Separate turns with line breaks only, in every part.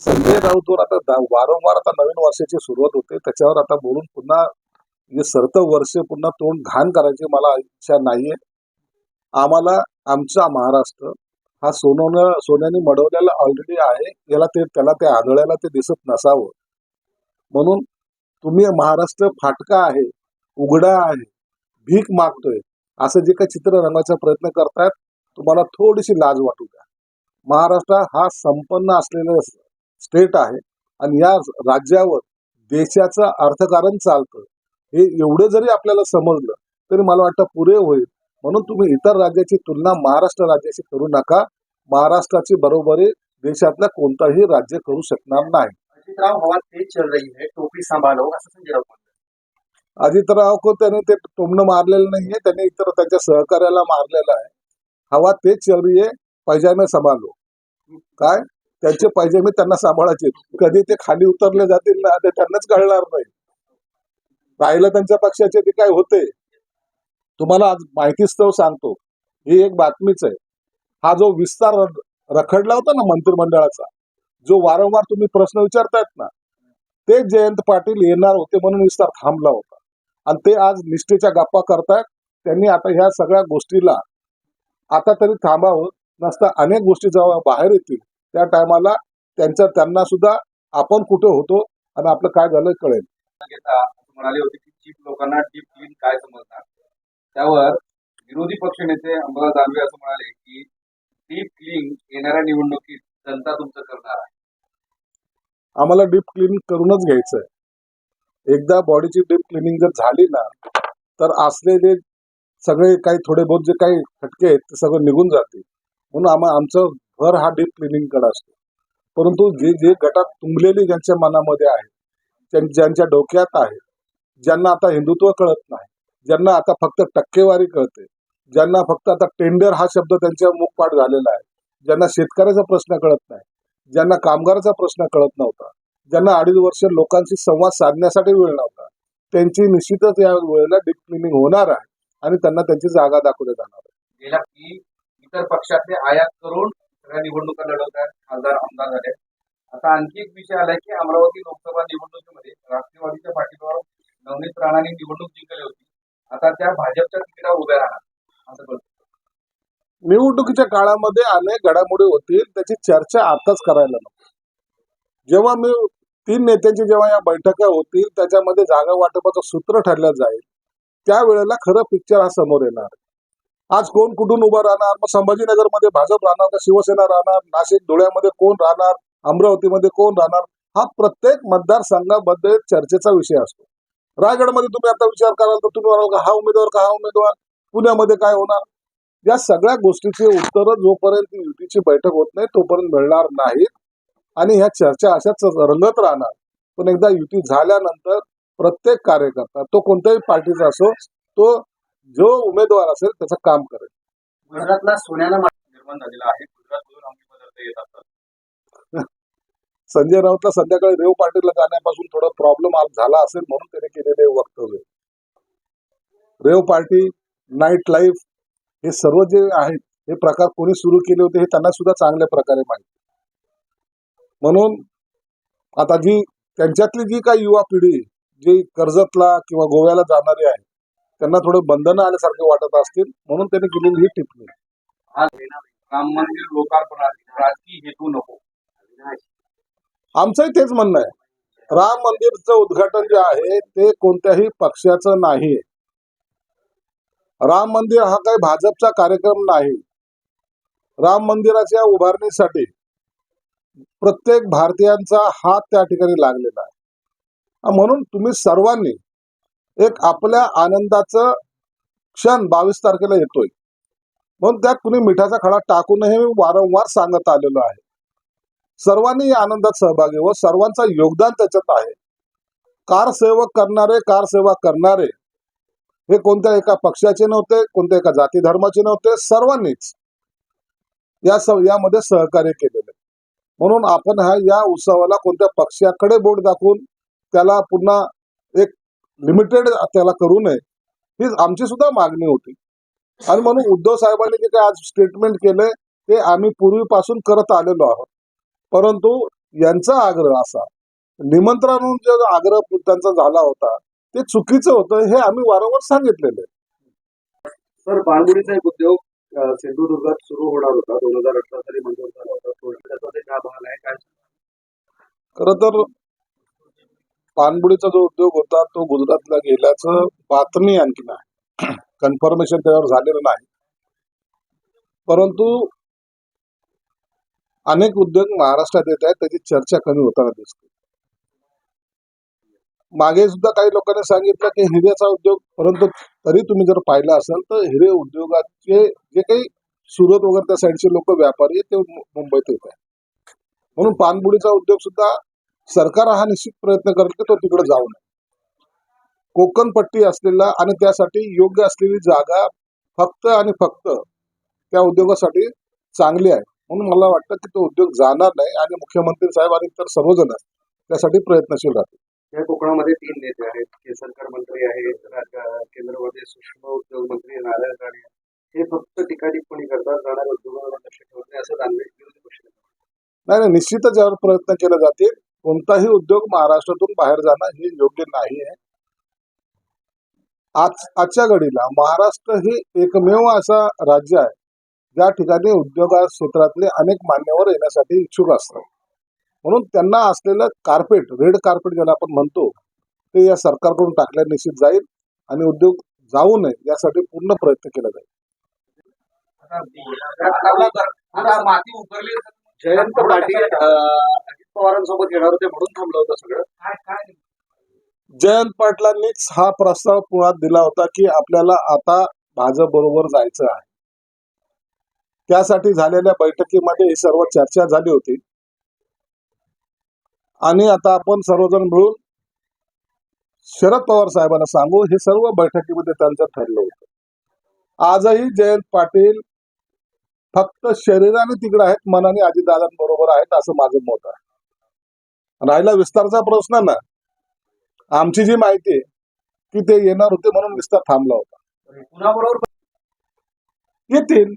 संजय
राऊतवर आता वारंवार आता नवीन वर्षाची सुरुवात होते. त्याच्यावर आता बोलून पुन्हा सर्त सरत वर्ष पुन्हा तोंड घाण करायची मला इच्छा नाहीये. आम्हाला आमचा महाराष्ट्र हा सोनं सोन्याने मडवलेला ऑलरेडी आहे. याला ते त्याला ते आदळायला ते दिसत नसावं. म्हणून तुम्ही महाराष्ट्र फाटका आहे उघडा आहे भीक मागतोय असं जे काही चित्र रंगायचा प्रयत्न करतायत तुम्हाला थोडीशी लाज वाटू द्या. महाराष्ट्र हा संपन्न असलेला स्टेट आहे आणि या राज्यावर देशाचं अर्थकारण चालतं. हे एवढं जरी आपल्याला समजलं तरी मला वाटतं पुरे होईल. म्हणून तुम्ही इतर राज्याची तुलना महाराष्ट्र राज्याशी करू नका. महाराष्ट्राची बरोबरी देशातलं कोणताही राज्य करू शकणार नाही.
अजितराव हवा तेज चल रही है टोपी सांभाळो असं संजय राऊत म्हणतात.
अजितराव को त्याने ते टोमणं मारलेलं नाहीये त्याने इतर त्यांच्या सहकार्याला मारलेलं आहे. हवा तेच चल रही है पैजामे सांभाळलो. काय? त्यांचे पैजामे त्यांना सांभाळायचे. कधी ते खाली उतरले जातील ना ते त्यांनाच कळणार नाही. राहिलं त्यांच्या पक्षाचे ते काय होते? तुम्हाला आज माहितीस्तव सांगतो. ही एक बातमीच आहे. हा जो विस्तार रखडला होता ना मंत्रिमंडळाचा जो वारंवार तुम्ही प्रश्न विचारतायत ना ते जयंत पाटील येणार होते म्हणून विस्तार थांबला होता. आणि ते आज निष्ठेच्या गप्पा करतायत. त्यांनी आता ह्या सगळ्या गोष्टीला आता तरी थांबावं. नसता अनेक गोष्टी जेव्हा बाहेर येतील त्या टायमाला त्यांच्या त्यांना सुद्धा आपण कुठे होतो आणि आपलं काय झालं कळेल.
म्हणाले होते की चीफ लोकांना डीप क्लीन काय समजणार? त्यावर विरोधी पक्षनेते अंबादास दानवे असं म्हणाले की डीप क्लीन येणाऱ्या निवडणुकीत जनता तुमचं करणार आहे.
आम्हाला डीप क्लीन करूनच घ्यायचंय. एकदा बॉडीची डीप क्लिनिंग जर झाली ना तर असलेले सगळे काही थोडे बहुत जे काही खटके आहेत ते सगळं निघून जाते म्हणून आम्हा आमचं घर हा डीप क्लिनिंगकडे असतो. परंतु जे जे गटात तुंबलेली ज्यांच्या मनामध्ये आहे ज्यांच्या डोक्यात आहे ज्यांना आता हिंदुत्व कळत नाही ज्यांना आता फक्त टक्केवारी कळते ज्यांना फक्त आता टेंडर हा शब्द त्यांच्या मुखपाठ झालेला आहे ज्यांना शेतकऱ्याचा प्रश्न कळत नाही ज्यांना कामगाराचा प्रश्न कळत नव्हता ज्यांना अडीच वर्ष लोकांशी संवाद साधण्यासाठी वेळ नव्हता त्यांची निश्चितच या वेळेला डीप क्लिनिंग होणार आहे. आणि त्यांना त्यांची जागा दाखवली जाणार
गेल्या की इतर पक्षातले आयात करून सगळ्या निवडणुका लढवत आहेत खासदार आमदार झाले. आता आणखी एक विषय आलाय की अमरावती लोकसभा निवडणुकीमध्ये राष्ट्रवादीच्या पाठीवर नवनीत राणांनी निवडणूक जिंकली होती. आता त्या भाजपच्या तिकिटावर उभ्या राहणार. असं कळतं.
निवडणुकीच्या काळामध्ये अनेक घडामोडी होतील त्याची चर्चा आताच करायला नको. जेव्हा मी तीन नेत्यांची जेव्हा या बैठका होतील त्याच्यामध्ये जागा वाटपाचं सूत्र ठरलं जाईल. त्यावेळेला खरं पिक्चर हा समोर येणार. आज कोण कुठून उभं राहणार? मग संभाजीनगरमध्ये भाजप राहणार का शिवसेना राहणार? नाशिक धुळ्यामध्ये कोण राहणार? अमरावतीमध्ये कोण राहणार? हा प्रत्येक मतदारसंघामध्ये चर्चेचा विषय असतो. रायगडमध्ये तुम्ही आता विचार कराल तर तुम्ही म्हणाल का हा उमेदवार का हा उमेदवार? पुण्यामध्ये काय होणार? या सगळ्या गोष्टीचे उत्तरं जोपर्यंत युतीची बैठक होत नाही तोपर्यंत मिळणार नाहीत. आणि ह्या चर्चा अशाच रंगत राहणार. पण एकदा युती झाल्यानंतर प्रत्येक कार्यकर्ता तो कोणत्याही पार्टीचा असो तो जो उमेदवार असेल त्याचं काम करेल.
गुजरातला सोन्यानं मा- निर्माण झालेला आहे. गुजरातमधून अंमली पदार्थ येत असतात.
संजय राऊतला संध्याकाळी रेव पार्टीला जाण्यापासून थोडा प्रॉब्लेम झाला असेल म्हणून त्याने केलेले वक्तव्य. रेव पार्टी नाईट लाईफ हे सर्व जे आहेत हे प्रकार कोणी सुरू केले होते हे त्यांना सुद्धा चांगल्या प्रकारे माहिती. म्हणून आता जी त्यांच्यातली जी काही युवा पिढी जी कर्जतला किंवा गोव्याला जाणारी आहे त्यांना थोडं बंधनं आल्यासारखे वाटत असतील म्हणून त्यांनी केलेली ही टिप्पणी.
आज राम मंदिर लोकार्पणात राजकीय हेतू नको.
आमचंही तेच म्हणणं आहे. राम मंदिरचं उद्घाटन जे आहे ते कोणत्याही पक्षाचं नाही. राम मंदिर हा काही भाजपचा कार्यक्रम नाही. राम मंदिराच्या उभारणीसाठी प्रत्येक भारतीयांचा हात त्या ठिकाणी लागलेला आहे. म्हणून तुम्ही सर्वांनी एक आपल्या आनंदाचं क्षण बावीस तारखेला येतोय. म्हणून त्यात कुणी मिठाचा खडा टाकूनही हे वारंवार सांगत आलेलो आहे. सर्वांनी या आनंदात सहभागी व सर्वांचा योगदान त्याच्यात आहे. कार सेवक करणारे कार सेवा करणारे हे कोणत्या एका पक्षाचे नव्हते कोणत्या एका जाती धर्माचे नव्हते सर्वांनीच या यामध्ये सहकार्य केलेले म्हणून आपण हा या उत्सवाला कोणत्या पक्षाकडे बोट दाखवून त्याला पुन्हा एक लिमिटेड त्याला करू नये. ही आमची सुद्धा मागणी होती. आणि म्हणून उद्धव साहेबांनी जे काही आज स्टेटमेंट केलंय ते आम्ही पूर्वीपासून करत आलेलो आहोत. परंतु यांचा आग्रह असा निमंत्रण जो आग्रह त्यांचा झाला होता ते चुकीचं होतं हे आम्ही वारंवार सांगितलेलं आहे.
सर बांगुडीचा एक उद्योग सिंधुदुर्गात सुरू होणार होता. दोन हजार अठरा साली मंजूर झाला होता. त्याचा काय भाग आहे. काय
खरं तर पानबुडीचा जो उद्योग होता तो गुजरातला गेल्याचं बातमी आणखी नाही कन्फर्मेशन त्यावर झालेलं नाही. परंतु अनेक उद्योग महाराष्ट्रात येत आहेत त्याची चर्चा कमी होताना दिसते. मागे सुद्धा काही लोकांनी सांगितलं की हिऱ्याचा उद्योग परंतु तरी तुम्ही जर पाहिलं असेल तर हिरे उद्योगाचे जे काही सुरत वगैरे त्या साईडचे लोक व्यापारी आहेत, ते मुंबईत येत आहेत. म्हणून पानबुडीचा उद्योग सुद्धा सरकार हा निश्चित प्रयत्न करते की तो तिकडे जाऊ नये. कोकण पट्टी असलेला आणि त्यासाठी योग्य असलेली जागा फक्त आणि फक्त त्या उद्योगासाठी चांगली आहे. म्हणून मला वाटतं की तो उद्योग जाणार नाही आणि मुख्यमंत्री साहेब आणि इतर सर्वजण त्यासाठी प्रयत्नशील राहतील.
या कोकणामध्ये तीन नेते आहेत. केसरकर मंत्री आहेत केंद्रामध्ये सूक्ष्म उद्योग मंत्री नारायण राणे. हे फक्त टीका टिप्पणी करतात जाणाऱ्या उद्योगावर लक्ष ठेवत नाही असं दानवे विरोधी पक्ष
नाही निश्चितच यावर प्रयत्न केले जातील. कोणताही उद्योग महाराष्ट्रातून बाहेर जाणं हे योग्य नाही आहे. आज आजच्या घडीला महाराष्ट्र हे एकमेव असा राज्य आहे ज्या ठिकाणी उद्योग क्षेत्रातले अनेक मान्यवर येण्यासाठी इच्छुक असतात. म्हणून त्यांना असलेलं कार्पेट रेड कार्पेट ज्याला आपण म्हणतो ते या सरकारकडून टाकल्या निश्चित जाईल आणि उद्योग जाऊ नये यासाठी पूर्ण प्रयत्न केला जाईल.
जयंत पाटील पवारांसोबत येणार होते म्हणून थांबलं होतं सगळं.
जयंत पाटलांनीच हा प्रस्ताव पुण्यात दिला होता की आपल्याला आता भाजप बरोबर जायचं आहे. त्यासाठी झालेल्या बैठकीमध्ये ही सर्व चर्चा झाली होती. आणि आता आपण सर्वजण मिळून शरद पवार साहेबांना सांगू हे सर्व बैठकीमध्ये त्यांचं ठरलं होतं. आजही जयंत पाटील फक्त शरीराने तिकडे आहेत मनाने अजितदादांबरोबर आहेत असं माझं मत आहे. राहिला विस्तारचा प्रश्न ना. आमची जी माहिती आहे की ते येणार होते म्हणून विस्तार थांबला होता.
कुणाबरोबर?
येतील.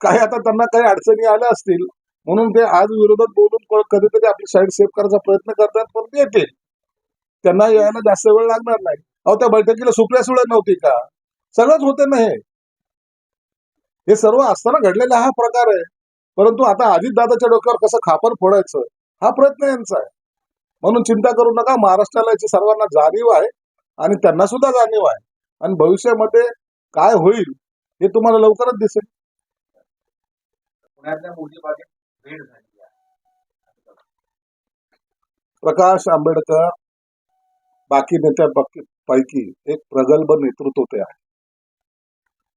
काही आता त्यांना काही अडचणी आल्या असतील म्हणून ते आज विरोधात बोलून कधीतरी आपली साईड सेव्ह करायचा प्रयत्न करतात पण ते येतील. त्यांना यायला जास्त वेळ लागणार नाही. अहो त्या बैठकीला सुप्रिया सुळे नव्हती का? सगळंच होते ना हे. हे सर्व असताना घडलेला हा प्रकार आहे. परंतु आता अजितदादाच्या डोक्यावर कसं खापर फोडायचं? हा प्रयत्न यांचा आहे. म्हणून चिंता करू नका महाराष्ट्राला याची सर्वांना जाणीव आहे आणि त्यांना सुद्धा जाणीव आहे. आणि भविष्यामध्ये काय होईल हे तुम्हाला लवकरच दिसेल. प्रकाश आंबेडकर बाकी नेत्या पैकी एक प्रगल्भ नेतृत्व ते आहे.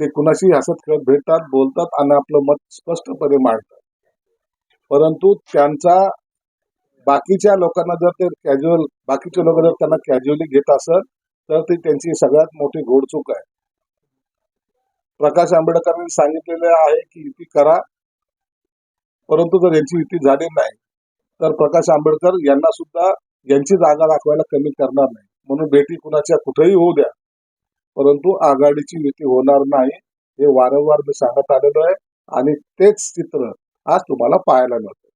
ते कुणाशी हसत खेळत भेटतात बोलतात आणि आपलं मत स्पष्टपणे मांडतात. परंतु त्यांचा बाकीच्या लोकांना जर ते कॅज्युअल बाकीचे लोक जर त्यांना कॅज्युअली घेत असेल तर ती त्यांची सगळ्यात मोठी घोडचूक आहे. प्रकाश आंबेडकरांनी सांगितलेले आहे की युती करा परंतु जर यांची युती झाली नाही तर प्रकाश आंबेडकर यांना सुद्धा यांची जागा दाखवायला कमी करणार नाही. म्हणून भेटी कुणाच्या कुठेही होऊ द्या. परंतु आघाडीची युती होणार नाही हे वारंवार मी सांगत आलेलो आहे. आणि तेच चित्र आज तुम्हाला पाहायला मिळतं.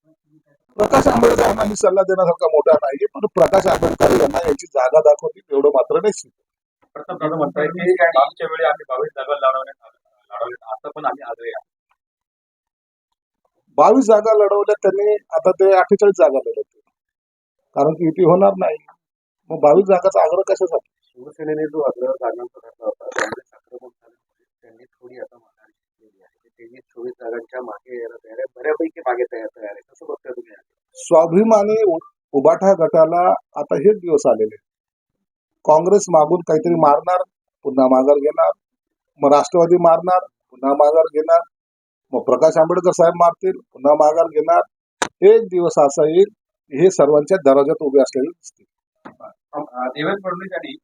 प्रकाश आंबेडकर यांना मी सल्ला देण्यासारखा मोठा नाहीये पण प्रकाश आंबेडकर यांना यांची जागा दाखवतील एवढं मात्र निश्चित
प्रथम दादा म्हणताय की मागच्या वेळी आम्ही बावीस जागा लढवण्यात लढवल्यात आता पण आम्ही आग्रही आहोत.
बावीस जागा लढवल्या त्यांनी आता ते अठ्ठेचाळीस जागा लढवतील कारण की युती होणार नाही. मग बावीस जागाचा आग्रह कशासाठी?
शिवसेनेने जो आग्रह जागांचा धरला होता त्यांनी थोडी आता माघार घेतलेली आहे ते तेवीस चोवीस जागांच्या मागे यायला तयार आहे. बऱ्यापैकी मागे तयार तयार आहे. कसं तुम्ही?
स्वाभिमानी उबाठा गटाला आता हेच दिवस आलेले. काँग्रेस मागून काहीतरी मारणार पुन्हा माघार घेणार मग राष्ट्रवादी मारणार पुन्हा माघार घेणार मग प्रकाश आंबेडकर साहेब मारतील पुन्हा माघार घेणार. एक दिवस असा येईल हे सर्वांच्या दरवाजात उभे असलेले दिसतील.
देवेंद्र फडणवीस यांनी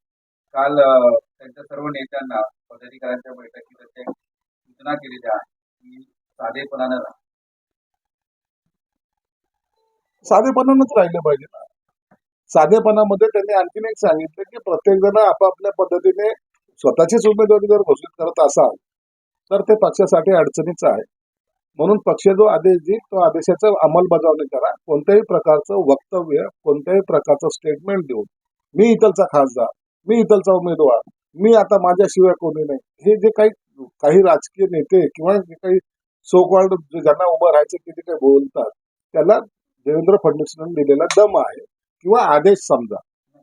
काल त्यांच्या सर्व नेत्यांना पदाधिकाऱ्यांच्या बैठकीत सूचना केलेल्या आहेत. की साधेपणानं राहा.
साधेपणानंच राहिले पाहिजे ना. साधेपणामध्ये त्यांनी आणखीन एक सांगितलं की प्रत्येक जण आपापल्या पद्धतीने स्वतःचीच उमेदवारी जर घोषित करत असाल तर ते पक्षासाठी अडचणीचं आहे. म्हणून पक्ष जो आदेश देईल तो आदेशाचं अंमलबजावणी करा. कोणत्याही प्रकारचं वक्तव्य कोणत्याही प्रकारचं स्टेटमेंट देऊन मी इथलचा खासदार मी इथलचा उमेदवार मी आता माझ्याशिवाय कोणी नाही. हे जे काही काही राजकीय नेते किंवा जे काही सो कॉल्ड ज्यांना उभं राहायचं ते जे काही बोलतात त्याला देवेंद्र फडणवीसांनी दिलेला दम आहे किंवा आदेश समजा.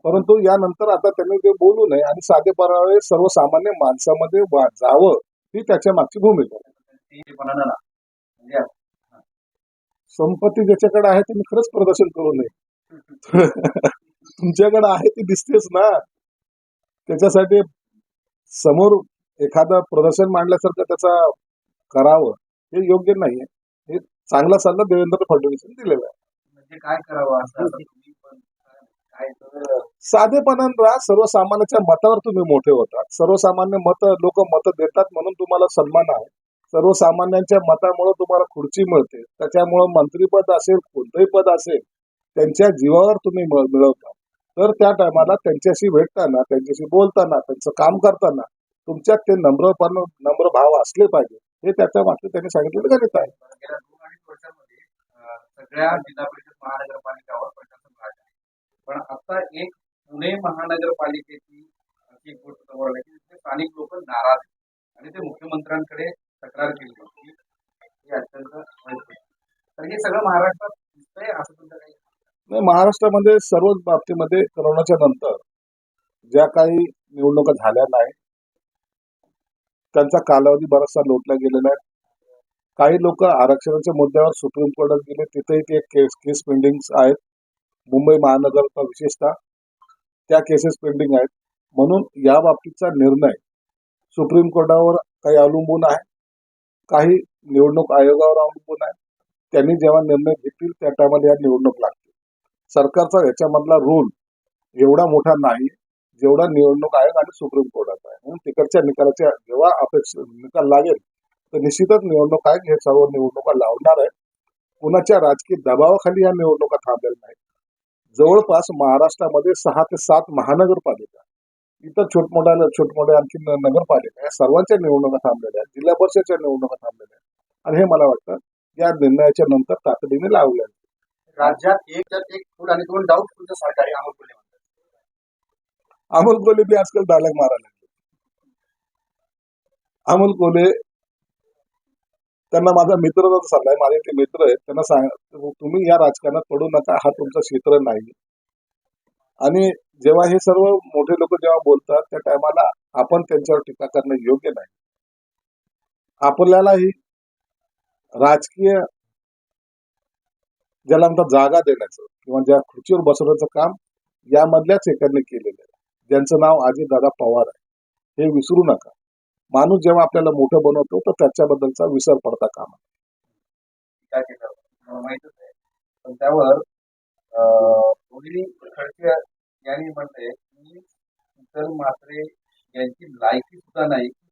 परंतु यानंतर आता त्यांनी ते बोलू नये आणि साधेपणाने सर्वसामान्य माणसामध्ये वा- जावं ही त्याच्या मागची भूमिका आहे. संपत्ती ज्याच्याकडे आहे त्यांनी खरंच प्रदर्शन करू नये. तुमच्याकडे आहे ती दिसतेच ना. त्याच्यासाठी समोर एखादं प्रदर्शन मांडल्यासारखं त्याचा करावं हे योग्य नाहीये. हे चांगला सल्ला देवेंद्र फडणवीसांनी दिलेला आहे.
म्हणजे काय करावं असं तर
साधेपणानं राहा सर्वसामान्याच्या मतावर तुम्ही मोठे होतात सर्वसामान्य मत लोक मत देतात म्हणून तुम्हाला सन्मान आहे. सर्वसामान्यांच्या मतामुळे तुम्हाला खुर्ची मिळते. त्याच्यामुळं मंत्रीपद असेल कोणतंही पद असेल त्यांच्या जीवावर तुम्ही मिळ- मिळवता. तर त्या टायमाला त्यांच्याशी भेटताना त्यांच्याशी बोलताना त्यांचं काम करताना तुमच्यात ते नम्रपण नम्र भाव असले पाहिजे हे त्याच्या मागचे त्यांनी सांगितलेलं गणित आहे
सगळ्या जिल्हा परिषद महानगरपालिकावर प्रशासन राज आहे पण आता एक पुणे महानगरपालिकेची अशी एक गोष्ट समोर आली की स्थानिक लोक नाराज. आणि ते मुख्यमंत्र्यांकडे तक्रार केली होती हे अत्यंत. तर हे सगळं महाराष्ट्रात दिसतंय असं तुमचं काही
नाही महाराष्ट्रामध्ये सर्वच बाबतीमध्ये कोरोनाच्या नंतर ज्या काही निवडणुका झाल्या नाही त्यांचा कालावधी बराचसा लोटला गेलेला आहे. काही लोक आरक्षणाच्या मुद्द्यावर सुप्रीम कोर्टात गेले. तिथेही ते केस केस पेंडिंग आहेत. मुंबई महानगरचा विशेषतः त्या केसेस पेंडिंग आहेत. म्हणून या बाबतीचा निर्णय सुप्रीम कोर्टावर काही अवलंबून आहे. काही निवडणूक आयोगावर अवलंबून आहे. त्यांनी जेव्हा निर्णय घेतील त्या टायमाला या निवडणूक लागतील. सरकारचा याच्यामधला रोल एवढा मोठा नाही जेवढा निवडणूक आयोग आणि सुप्रीम कोर्टाचा आहे. म्हणून तिकडच्या निकालाच्या जेव्हा अपेक्षा निकाल लागेल तर निश्चितच निवडणूक आयोग हे सर्व निवडणुका लावणार आहे. कुणाच्या राजकीय दबावाखाली या निवडणुका थांबलेल्या नाहीत. जवळपास महाराष्ट्रामध्ये सहा ते सात महानगरपालिका इतर छोटमोठ्या छोटमोठ्या आणखी नगरपालिका या सर्वांच्या निवडणुका थांबलेल्या आहेत. जिल्हा परिषदच्या निवडणुका थांबलेल्या आहेत. आणि हे मला वाटतं या निर्णयाच्या नंतर तातडीने लावल्या
राज्यात एक तर एक फूड आणि दोन डाऊट सरकारी अमोल कोले म्हणतात
बी आजकाल डायलॉग मारायला लागले. अमोल कोले त्यांना माझा मित्र सल्ला आहे माझे ते मित्र आहेत त्यांना सांग तुम्ही या राजकारणात पडू नका हा तुमचा क्षेत्र नाही आणि जेव्हा हे सर्व मोठे लोक जेव्हा बोलतात त्या टायमाला आपण त्यांच्यावर टीका करणं योग्य नाही. आपल्यालाही राजकीय ज्याला म्हणतात जागा देण्याचं किंवा ज्या खुर्चीवर बसवण्याचं काम यामधल्याच एकाने केलेलं आहे. ज्यांचं नाव अजितदादा पवार आहे. हे विसरू नका. माणूस जेव्हा आपल्याला मोठं बनवतो तर त्याच्याबद्दलचा विसर पडता कामा
काय केलं माहितच आहे. पण त्यावर अं, यांनी म्हणते की शीतल मात्रे यांची लायकी सुद्धा नाही.